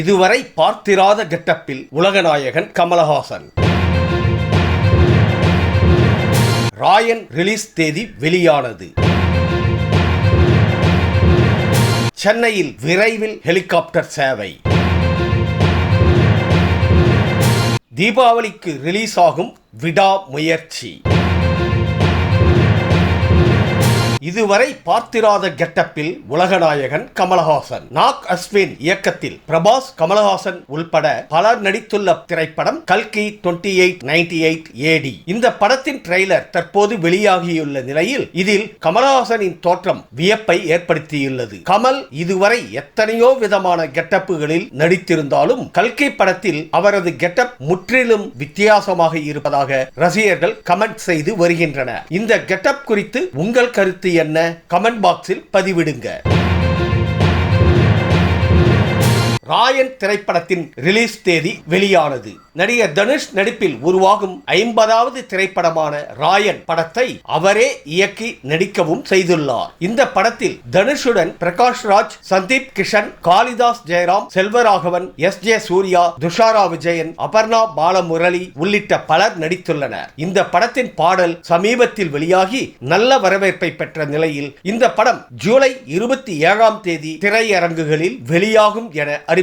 இதுவரை பார்த்திராத கெட்டப்பில் உலகநாயகன் கமலஹாசன். ராயன் ரிலீஸ் தேதி வெளியானது. சென்னையில் விரைவில் ஹெலிகாப்டர் சேவை. தீபாவளிக்கு ரிலீஸ் ஆகும் விடா முயற்சி இதுவரை பார்த்திராத கெட்டப்பில் உலகநாயகன் கமலஹாசன். நாக் அஸ்வின் இயக்கத்தில் பிரபாஸ் கமலஹாசன் உள்பட பலர் நடித்துள்ள திரைப்படம் கல்கி twenty eight ninety eight AD இந்த படத்தின் ட்ரெய்லர் தற்போது வெளியாகியுள்ள நிலையில் இதில் கமலஹாசனின் தோற்றம் வியப்பை ஏற்படுத்தியுள்ளது. கமல் இதுவரை எத்தனையோ விதமான கெட்டப்புகளில் நடித்திருந்தாலும் கல்கி படத்தில் அவரது கெட்டப் முற்றிலும் வித்தியாசமாக இருப்பதாக ரசிகர்கள் கமெண்ட் செய்து வருகின்றனர். இந்த கெட்டப் குறித்து உங்கள் கருத்து என்ன? கமெண்ட் பாக்ஸில் பதிவிடுங்க. ராயன் திரைப்படத்தின் ரிலீஸ் தேதி வெளியானது. நடிகர் தனுஷ் நடிப்பில் உருவாகும் ஐம்பதாவது திரைப்படமான ராயன் படத்தை அவரே இயக்கி நடிக்கவும் செய்துள்ளார். இந்த படத்தில் தனுஷுடன் பிரகாஷ் ராஜ் சந்தீப் கிஷன் காளிதாஸ் ஜெயராம் செல்வராகவன் எஸ் ஜே சூர்யா துஷாரா விஜயன் அபர்ணா பாலமுரளி உள்ளிட்ட பலர் நடித்துள்ளனர். இந்த படத்தின் பாடல் சமீபத்தில் வெளியாகி நல்ல வரவேற்பை பெற்ற நிலையில் இந்த படம் ஜூலை இருபத்தி ஏழாம் தேதி திரையரங்குகளில் வெளியாகும் என அறிவித்தார்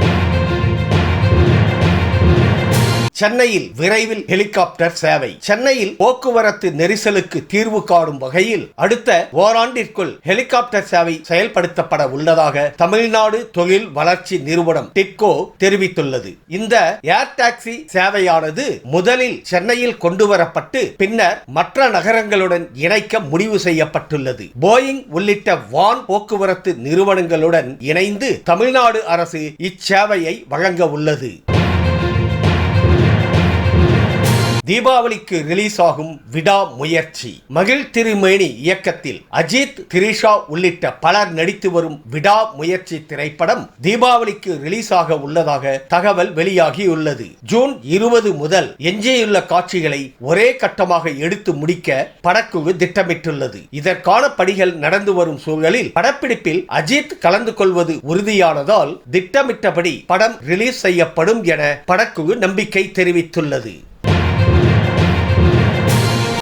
சென்னையில் விரைவில் ஹெலிகாப்டர் சேவை. சென்னையில் போக்குவரத்து நெரிசலுக்கு தீர்வு காணும் வகையில் அடுத்த ஓராண்டிற்குள் ஹெலிகாப்டர் சேவை செயல்படுத்தப்பட உள்ளதாக தமிழ்நாடு தொழில் வளர்ச்சி நிறுவனம் டிட்கோ தெரிவித்துள்ளது. இந்த ஏர் டாக்ஸி சேவையானது முதலில் சென்னையில் கொண்டு வரப்பட்டு பின்னர் மற்ற நகரங்களுடன் இணைக்க முடிவு செய்யப்பட்டுள்ளது. போயிங் உள்ளிட்ட வான் போக்குவரத்து நிறுவனங்களுடன் இணைந்து தமிழ்நாடு அரசு இச்சேவையை வழங்க உள்ளது. தீபாவளிக்கு ரிலீஸ் ஆகும் விடா முயற்சி. மகிழ் திருமேனி இயக்கத்தில் அஜித் திரிஷா உள்ளிட்ட பலர் நடித்து வரும் விடா முயற்சி திரைப்படம் தீபாவளிக்கு ரிலீஸ் ஆக உள்ளதாக தகவல் வெளியாகியுள்ளது. ஜூன் இருபது முதல் எஞ்சியுள்ள காட்சிகளை ஒரே கட்டமாக எடுத்து முடிக்க படக்குழு திட்டமிட்டுள்ளது. இதற்கான பணிகள் நடந்து வரும் சூழலில் படப்பிடிப்பில் அஜித் கலந்து கொள்வது உறுதியானதால் திட்டமிட்டபடி படம் ரிலீஸ் செய்யப்படும் என படக்குழு நம்பிக்கை தெரிவித்துள்ளது.